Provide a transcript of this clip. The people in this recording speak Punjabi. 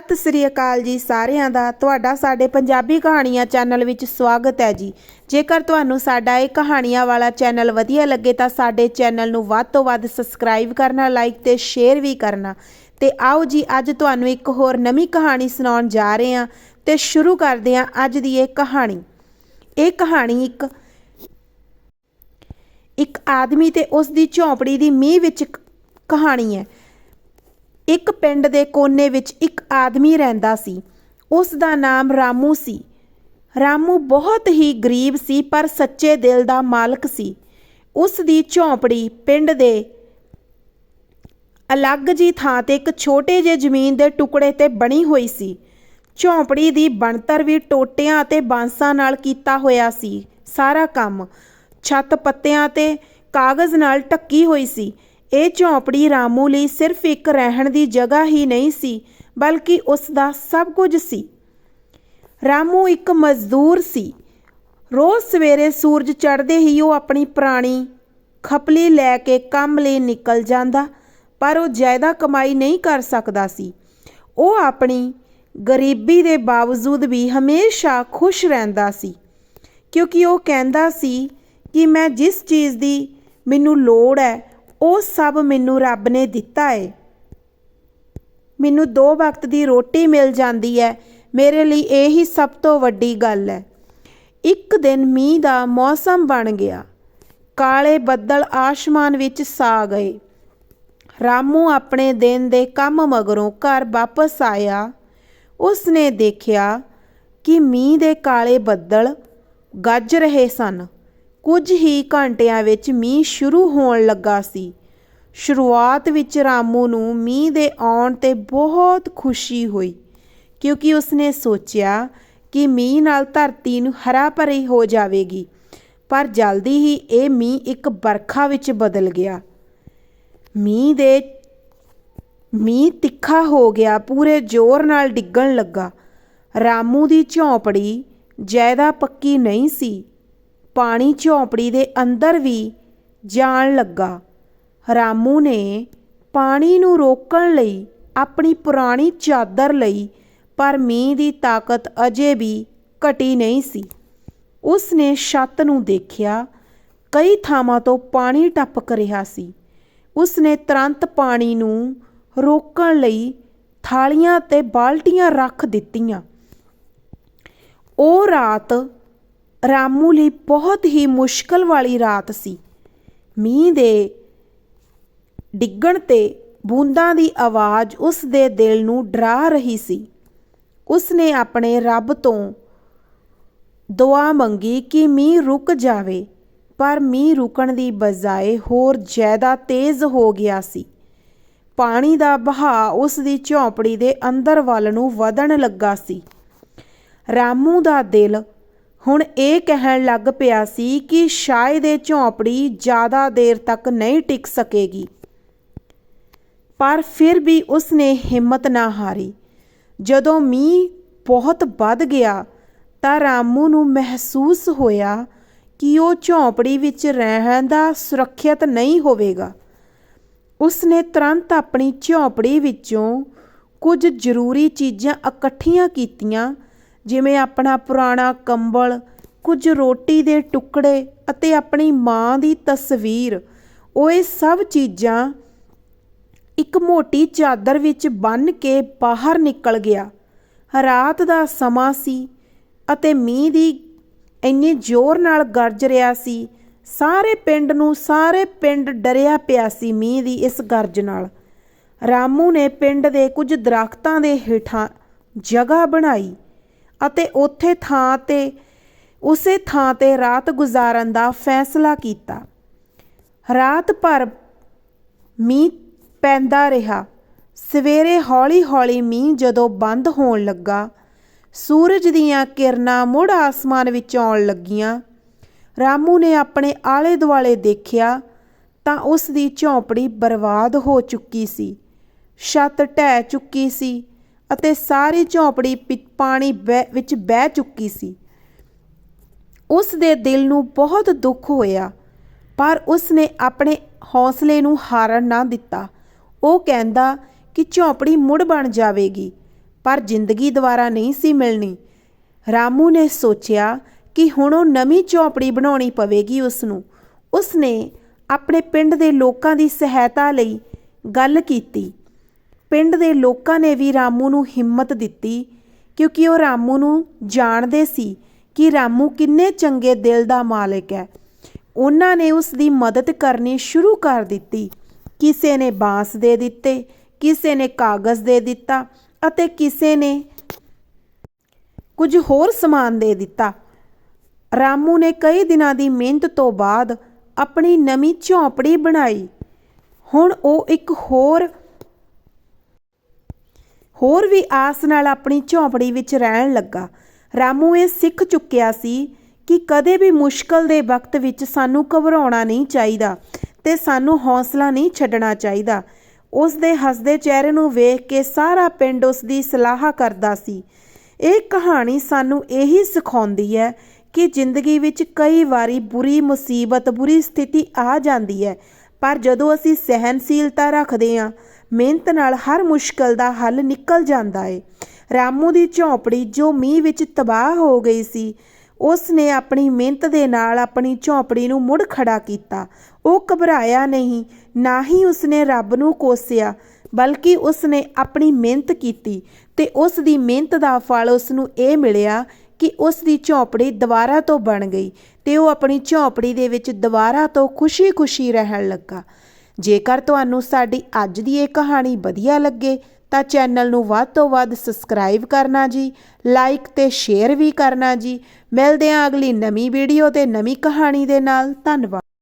ਸਤਿ ਸ੍ਰੀ ਅਕਾਲ ਜੀ ਸਾਰਿਆਂ ਦਾ। ਤੁਹਾਡਾ ਸਾਡੇ ਪੰਜਾਬੀ ਕਹਾਣੀਆਂ ਚੈਨਲ ਵਿੱਚ ਸਵਾਗਤ ਹੈ ਜੀ। ਜੇਕਰ ਤੁਹਾਨੂੰ ਸਾਡਾ ਇਹ ਕਹਾਣੀਆਂ ਵਾਲਾ ਚੈਨਲ ਵਧੀਆ ਲੱਗੇ ਤਾਂ ਸਾਡੇ ਚੈਨਲ ਨੂੰ ਵੱਧ ਤੋਂ ਵੱਧ ਸਬਸਕ੍ਰਾਈਬ ਕਰਨਾ, ਲਾਈਕ ਤੇ ਸ਼ੇਅਰ ਵੀ ਕਰਨਾ। ਤੇ ਆਓ ਜੀ, ਅੱਜ ਤੁਹਾਨੂੰ ਇੱਕ ਹੋਰ ਨਵੀਂ ਕਹਾਣੀ ਸੁਣਾਉਣ ਜਾ ਰਹੇ ਹਾਂ ਤੇ ਸ਼ੁਰੂ ਕਰਦੇ ਹਾਂ ਅੱਜ ਦੀ ਇਹ ਕਹਾਣੀ। ਇਹ ਕਹਾਣੀ ਇੱਕ ਇੱਕ ਆਦਮੀ ਤੇ ਉਸ ਦੀ ਝੌਂਪੜੀ ਦੀ ਮੀਂਹ ਵਿੱਚ ਕਹਾਣੀ ਹੈ। ਇੱਕ ਪਿੰਡ ਦੇ ਕੋਨੇ ਵਿੱਚ ਇੱਕ ਆਦਮੀ ਰਹਿੰਦਾ ਸੀ। ਉਸ ਦਾ ਨਾਮ ਰਾਮੂ ਸੀ। ਰਾਮੂ ਬਹੁਤ ਹੀ ਗਰੀਬ ਸੀ, ਪਰ ਸੱਚੇ ਦਿਲ ਦਾ ਮਾਲਕ ਸੀ। ਉਸ ਦੀ ਝੌਂਪੜੀ ਪਿੰਡ ਦੇ ਅਲੱਗ ਜੀ ਥਾਂ ਤੇ ਇੱਕ ਛੋਟੇ ਜਿਹੇ ਜ਼ਮੀਨ ਦੇ ਟੁਕੜੇ ਤੇ ਬਣੀ ਹੋਈ ਸੀ। ਝੌਂਪੜੀ ਦੀ ਬਣਤਰ ਵੀ ਟੋਟਿਆਂ ਅਤੇ ਬਾਂਸਾਂ ਨਾਲ ਕੀਤਾ ਹੋਇਆ ਸੀ। ਸਾਰਾ ਕੰਮ ਛੱਤ ਪੱਤਿਆਂ ਤੇ ਕਾਗਜ਼ ਨਾਲ ਢੱਕੀ ਹੋਈ ਸੀ। ਇਹ ਝੌਂਪੜੀ ਰਾਮੂ ਲਈ ਸਿਰਫ ਇੱਕ ਰਹਿਣ ਦੀ ਜਗ੍ਹਾ ਹੀ ਨਹੀਂ ਸੀ, ਬਲਕਿ ਉਸ ਦਾ ਸਭ ਕੁਝ ਸੀ। ਰਾਮੂ ਇੱਕ ਮਜ਼ਦੂਰ ਸੀ। ਰੋਜ਼ ਸਵੇਰੇ ਸੂਰਜ ਚੜ੍ਹਦੇ ਹੀ ਉਹ ਆਪਣੀ ਪੁਰਾਣੀ ਖਪਲੀ ਲੈ ਕੇ ਕੰਮ ਲਈ ਨਿਕਲ ਜਾਂਦਾ, ਪਰ ਉਹ ਜ਼ਿਆਦਾ ਕਮਾਈ ਨਹੀਂ ਕਰ ਸਕਦਾ ਸੀ। ਉਹ ਆਪਣੀ ਗਰੀਬੀ ਦੇ ਬਾਵਜੂਦ ਵੀ ਹਮੇਸ਼ਾ ਖੁਸ਼ ਰਹਿੰਦਾ ਸੀ, ਕਿਉਂਕਿ ਉਹ ਕਹਿੰਦਾ ਸੀ ਕਿ ਮੈਂ ਜਿਸ ਚੀਜ਼ ਦੀ ਮੈਨੂੰ ਲੋੜ ਹੈ ਉਹ ਸਭ ਮੈਨੂੰ ਰੱਬ ਨੇ ਦਿੱਤਾ ਹੈ ਮੈਨੂੰ ਦੋ ਵਕਤ ਦੀ ਰੋਟੀ ਮਿਲ ਜਾਂਦੀ ਹੈ ਮੇਰੇ ਲਈ ਇਹ ਹੀ ਸਭ ਤੋਂ ਵੱਡੀ ਗੱਲ ਹੈ ਇੱਕ ਦਿਨ ਮੀਂਹ ਦਾ ਮੌਸਮ ਬਣ ਗਿਆ। ਕਾਲੇ ਬੱਦਲ ਆਸਮਾਨ ਵਿੱਚ ਸਾ ਗਏ। ਰਾਮੂ ਆਪਣੇ ਦਿਨ ਦੇ ਕੰਮ ਮਗਰੋਂ ਘਰ ਵਾਪਸ ਆਇਆ। ਉਸ ਨੇ ਦੇਖਿਆ ਕਿ ਮੀਂਹ ਦੇ ਕਾਲੇ ਬੱਦਲ ਗੱਜ ਰਹੇ ਸਨ। ਕੁਝ ਹੀ ਘੰਟਿਆਂ ਵਿੱਚ ਮੀਂਹ ਸ਼ੁਰੂ ਹੋਣ ਲੱਗਾ ਸੀ। ਸ਼ੁਰੂਆਤ ਵਿੱਚ ਰਾਮੂ ਨੂੰ ਮੀਂਹ ਦੇ ਆਉਣ ਤੇ ਬਹੁਤ ਖੁਸ਼ੀ ਹੋਈ, ਕਿਉਂਕਿ ਉਸਨੇ ਸੋਚਿਆ ਕਿ ਮੀਂਹ ਨਾਲ ਧਰਤੀ ਨੂੰ ਹਰਾ ਭਰੀ ਹੋ ਜਾਵੇਗੀ, ਪਰ ਜਲਦੀ ਹੀ ਇਹ ਮੀਂਹ ਇੱਕ ਬਰਖਾ ਵਿੱਚ ਬਦਲ ਗਿਆ। ਮੀਂਹ ਦੇ, ਮੀਂਹ ਤਿੱਖਾ ਹੋ ਗਿਆ, ਪੂਰੇ ਜ਼ੋਰ ਨਾਲ ਡਿੱਗਣ ਲੱਗਾ। ਰਾਮੂ ਦੀ ਝੌਂਪੜੀ ਜ਼ਿਆਦਾ ਪੱਕੀ ਨਹੀਂ ਸੀ। ਪਾਣੀ ਝੌਂਪੜੀ ਦੇ ਅੰਦਰ ਵੀ ਜਾਣ ਲੱਗਾ। ਰਾਮੂ ਨੇ ਪਾਣੀ ਨੂੰ ਰੋਕਣ ਲਈ ਆਪਣੀ ਪੁਰਾਣੀ ਚਾਦਰ ਲਈ, ਪਰ ਮੀਂਹ ਦੀ ਤਾਕਤ ਅਜੇ ਵੀ ਘਟੀ ਨਹੀਂ ਸੀ। ਉਸ ਨੇ ਛੱਤ ਨੂੰ ਦੇਖਿਆ, ਕਈ ਥਾਵਾਂ ਤੋਂ ਪਾਣੀ ਟਪਕ ਰਿਹਾ ਸੀ। ਉਸ ਨੇ ਤੁਰੰਤ ਪਾਣੀ ਨੂੰ ਰੋਕਣ ਲਈ ਥਾਲੀਆਂ ਤੇ ਬਾਲਟੀਆਂ ਰੱਖ ਦਿੱਤੀਆਂ। ਉਹ ਰਾਤ ਰਾਮੂ ਲਈ ਬਹੁਤ ਹੀ ਮੁਸ਼ਕਲ ਵਾਲੀ ਰਾਤ ਸੀ। ਮੀਂਹ ਦੇ ਡਿੱਗਣ ਤੇ ਬੂੰਦਾਂ ਦੀ ਆਵਾਜ਼ ਉਸ ਦੇ ਦਿਲ ਨੂੰ ਡਰਾ ਰਹੀ ਸੀ। ਉਸ ਨੇ ਆਪਣੇ ਰੱਬ ਤੋਂ ਦੁਆ ਮੰਗੀ ਕਿ ਮੀਂਹ ਰੁਕ ਜਾਵੇ, ਪਰ ਮੀਂਹ ਰੁਕਣ ਦੀ ਬਜਾਏ ਹੋਰ ਜ਼ਿਆਦਾ ਤੇਜ਼ ਹੋ ਗਿਆ ਸੀ। ਪਾਣੀ ਦਾ ਬਹਾਅ ਉਸ ਦੀ ਝੌਂਪੜੀ ਦੇ ਅੰਦਰ ਵੱਲ ਨੂੰ ਵਧਣ ਲੱਗਾ ਸੀ। ਰਾਮੂ ਦਾ ਦਿਲ ਹੁਣ ਇਹ ਕਹਿਣ ਲੱਗ ਪਿਆ ਸੀ ਕਿ ਸ਼ਾਇਦ ਇਹ ਝੌਂਪੜੀ ਜ਼ਿਆਦਾ ਦੇਰ ਤੱਕ ਨਹੀਂ ਟਿਕ ਸਕੇਗੀ। ਪਰ ਫਿਰ ਵੀ ਉਸਨੇ ਹਿੰਮਤ ਨਾ ਹਾਰੀ। ਜਦੋਂ ਮੀਂਹ ਬਹੁਤ ਵੱਧ ਗਿਆ ਤਾਂ ਰਾਮੂ ਨੂੰ ਮਹਿਸੂਸ ਹੋਇਆ ਕਿ ਉਹ ਝੌਂਪੜੀ ਵਿੱਚ ਰਹਿਣ ਦਾ ਸੁਰੱਖਿਅਤ ਨਹੀਂ ਹੋਵੇਗਾ। ਉਸਨੇ ਤੁਰੰਤ ਆਪਣੀ ਝੌਂਪੜੀ ਵਿੱਚੋਂ ਕੁਝ ਜ਼ਰੂਰੀ ਚੀਜ਼ਾਂ ਇਕੱਠੀਆਂ ਕੀਤੀਆਂ ਜਿਵੇਂ ਆਪਣਾ ਪੁਰਾਣਾ ਕੰਬਲ, ਕੁਝ ਰੋਟੀ ਦੇ ਟੁਕੜੇ ਅਤੇ ਆਪਣੀ ਮਾਂ ਦੀ ਤਸਵੀਰ। ਉਹ ਇਹ ਸਭ ਚੀਜ਼ਾਂ ਇੱਕ ਮੋਟੀ ਚਾਦਰ ਵਿੱਚ ਬੰਨ੍ਹ ਕੇ ਬਾਹਰ ਨਿਕਲ ਗਿਆ। ਰਾਤ ਦਾ ਸਮਾਂ ਸੀ ਅਤੇ ਮੀਂਹ ਦੀ ਇੰਨੇ ਜ਼ੋਰ ਨਾਲ ਗਰਜ ਰਿਹਾ ਸੀ। ਸਾਰੇ ਪਿੰਡ ਨੂੰ, ਸਾਰੇ ਪਿੰਡ ਡਰਿਆ ਪਿਆ ਸੀ ਮੀਂਹ ਦੀ ਇਸ ਗਰਜ ਨਾਲ। ਰਾਮੂ ਨੇ ਪਿੰਡ ਦੇ ਕੁਝ ਦਰਖਤਾਂ ਦੇ ਹੇਠਾਂ ਜਗ੍ਹਾ ਬਣਾਈ। ਅਤੇ ਉੱਥੇ ਥਾਂ ਤੇ, ਉਸੇ ਥਾਂ ਤੇ ਰਾਤ ਗੁਜ਼ਾਰਨ ਦਾ ਫੈਸਲਾ ਕੀਤਾ। ਰਾਤ ਭਰ ਮੀਂਹ ਪੈਂਦਾ ਰਿਹਾ। ਸਵੇਰੇ ਹੌਲੀ-ਹੌਲੀ ਮੀਂਹ ਜਦੋਂ ਬੰਦ ਹੋਣ ਲੱਗਾ, ਸੂਰਜ ਦੀਆਂ ਕਿਰਨਾਂ ਮੁੜ ਆਸਮਾਨ ਵਿੱਚ ਆਉਣ ਲੱਗੀਆਂ। ਰਾਮੂ ਨੇ ਆਪਣੇ ਆਲੇ-ਦੁਆਲੇ ਦੇਖਿਆ ਤਾਂ ਉਸ ਦੀ ਝੌਂਪੜੀ ਬਰਬਾਦ ਹੋ ਚੁੱਕੀ ਸੀ। ਛੱਤ ਢਹਿ ਚੁੱਕੀ ਸੀ। ਅਤੇ ਸਾਰੀ ਝੌਂਪੜੀ ਪਿ- ਪਾਣੀ ਬਹਿ- ਵਿੱਚ ਬਹਿ ਚੁੱਕੀ ਸੀ। ਉਸ ਦੇ ਦਿਲ ਨੂੰ ਬਹੁਤ ਦੁੱਖ ਹੋਇਆ, ਪਰ ਉਸ ਨੇ ਆਪਣੇ ਹੌਸਲੇ ਨੂੰ ਹਾਰਨ ਨਾ ਦਿੱਤਾ। ਉਹ ਕਹਿੰਦਾ ਕਿ ਝੌਂਪੜੀ ਮੁੜ ਬਣ ਜਾਵੇਗੀ, ਪਰ ਜ਼ਿੰਦਗੀ ਦੁਬਾਰਾ ਨਹੀਂ ਸੀ ਮਿਲਣੀ। ਰਾਮੂ ਨੇ ਸੋਚਿਆ ਕਿ ਹੁਣ ਉਹ ਨਵੀਂ ਝੌਂਪੜੀ ਬਣਾਉਣੀ ਪਵੇਗੀ ਉਸ ਨੂੰ ਉਸ ਨੇ ਆਪਣੇ ਪਿੰਡ ਦੇ ਲੋਕਾਂ ਦੀ ਸਹਾਇਤਾ ਲਈ ਗੱਲ ਕੀਤੀ। ਪਿੰਡ ਦੇ ਲੋਕਾਂ ਨੇ ਵੀ ਰਾਮੂ ਨੂੰ ਹਿੰਮਤ ਦਿੱਤੀ, ਕਿਉਂਕਿ ਉਹ ਰਾਮੂ ਨੂੰ ਜਾਣਦੇ ਸੀ ਕਿ ਰਾਮੂ ਕਿੰਨੇ ਚੰਗੇ ਦਿਲ ਦਾ ਮਾਲਕ ਹੈ। ਉਹਨਾਂ ਨੇ ਉਸ ਦੀ ਮਦਦ ਕਰਨੀ ਸ਼ੁਰੂ ਕਰ ਦਿੱਤੀ। ਕਿਸੇ ਨੇ ਬਾਂਸ ਦੇ ਦਿੱਤੇ, ਕਿਸੇ ਨੇ ਕਾਗਜ਼ ਦੇ ਦਿੱਤਾ ਅਤੇ ਕਿਸੇ ਨੇ ਕੁਝ ਹੋਰ ਸਮਾਨ ਦੇ ਦਿੱਤਾ। ਰਾਮੂ ਨੇ ਕਈ ਦਿਨਾਂ ਦੀ ਮਿਹਨਤ ਤੋਂ ਬਾਅਦ ਆਪਣੀ ਨਵੀਂ ਝੌਂਪੜੀ ਬਣਾਈ। ਹੁਣ ਉਹ ਇੱਕ ਹੋਰ ਹੋਰ ਵੀ ਆਸ ਨਾਲ ਆਪਣੀ ਝੌਂਪੜੀ ਵਿੱਚ ਰਹਿਣ ਲੱਗਾ। ਰਾਮੂ ਇਹ ਸਿੱਖ ਚੁੱਕਿਆ ਸੀ ਕਿ ਕਦੇ ਵੀ ਮੁਸ਼ਕਲ ਦੇ ਵਕਤ ਵਿੱਚ ਸਾਨੂੰ ਘਬਰਾਉਣਾ ਨਹੀਂ ਚਾਹੀਦਾ ਤੇ ਸਾਨੂੰ ਹੌਸਲਾ ਨਹੀਂ ਛੱਡਣਾ ਚਾਹੀਦਾ। ਉਸ ਦੇ ਹੱਸਦੇ ਚਿਹਰੇ ਨੂੰ ਵੇਖ ਕੇ ਸਾਰਾ ਪਿੰਡ ਉਸ ਦੀ ਸਲਾਹ ਕਰਦਾ ਸੀ। ਇਹ ਕਹਾਣੀ ਸਾਨੂੰ ਇਹੀ ਸਿਖਾਉਂਦੀ ਹੈ ਕਿ ਜ਼ਿੰਦਗੀ ਵਿੱਚ ਕਈ ਵਾਰੀ ਬੁਰੀ ਮੁਸੀਬਤ, ਬੁਰੀ ਸਥਿਤੀ ਆ ਜਾਂਦੀ ਹੈ, ਪਰ ਜਦੋਂ ਅਸੀਂ ਸਹਿਨਸ਼ੀਲਤਾ ਰੱਖਦੇ ਹਾਂ ਮਿਹਨਤ ਨਾਲ ਹਰ ਮੁਸ਼ਕਲ ਦਾ ਹੱਲ ਨਿਕਲ ਜਾਂਦਾ ਏ। ਰਾਮੂ ਦੀ ਝੌਂਪੜੀ ਜੋ ਮੀਂਹ ਵਿੱਚ ਤਬਾਹ ਹੋ ਗਈ ਸੀ ਉਸ ਨੇ ਆਪਣੀ ਮਿਹਨਤ ਦੇ ਨਾਲ ਆਪਣੀ ਝੌਂਪੜੀ ਨੂੰ ਮੁੜ ਖੜਾ ਕੀਤਾ। ਉਹ ਘਬਰਾਇਆ ਨਹੀਂ, ਨਾ ਹੀ ਉਸਨੇ ਰੱਬ ਨੂੰ ਕੋਸਿਆ, ਬਲਕਿ ਉਸਨੇ ਆਪਣੀ ਮਿਹਨਤ ਕੀਤੀ ਤੇ ਉਸ ਦੀ ਮਿਹਨਤ ਦਾ ਫਲ ਉਸ ਨੂੰ ਇਹ ਮਿਲਿਆ ਕਿ ਉਸ ਦੀ ਝੌਂਪੜੀ ਦੁਬਾਰਾ ਤੋਂ ਬਣ ਗਈ ਤੇ ਉਹ ਆਪਣੀ ਝੌਂਪੜੀ ਦੇ ਵਿੱਚ ਦੁਬਾਰਾ ਤੋਂ ਖੁਸ਼ੀ-ਖੁਸ਼ੀ ਰਹਿਣ ਲੱਗਾ। ਜੇਕਰ ਤੁਹਾਨੂੰ ਸਾਡੀ ਅੱਜ ਦੀ ਇਹ ਕਹਾਣੀ ਵਧੀਆ ਲੱਗੇ, ਤਾਂ ਚੈਨਲ ਨੂੰ ਵੱਧ ਤੋਂ ਵੱਧ ਸਬਸਕ੍ਰਾਈਬ ਕਰਨਾ ਜੀ, ਲਾਈਕ ਤੇ ਸ਼ੇਅਰ ਵੀ ਕਰਨਾ ਜੀ। ਮਿਲਦੇ ਹਾਂ ਅਗਲੀ ਨਵੀਂ ਵੀਡੀਓ ਤੇ ਨਵੀਂ ਕਹਾਣੀ ਦੇ ਨਾਲ। ਧੰਨਵਾਦ।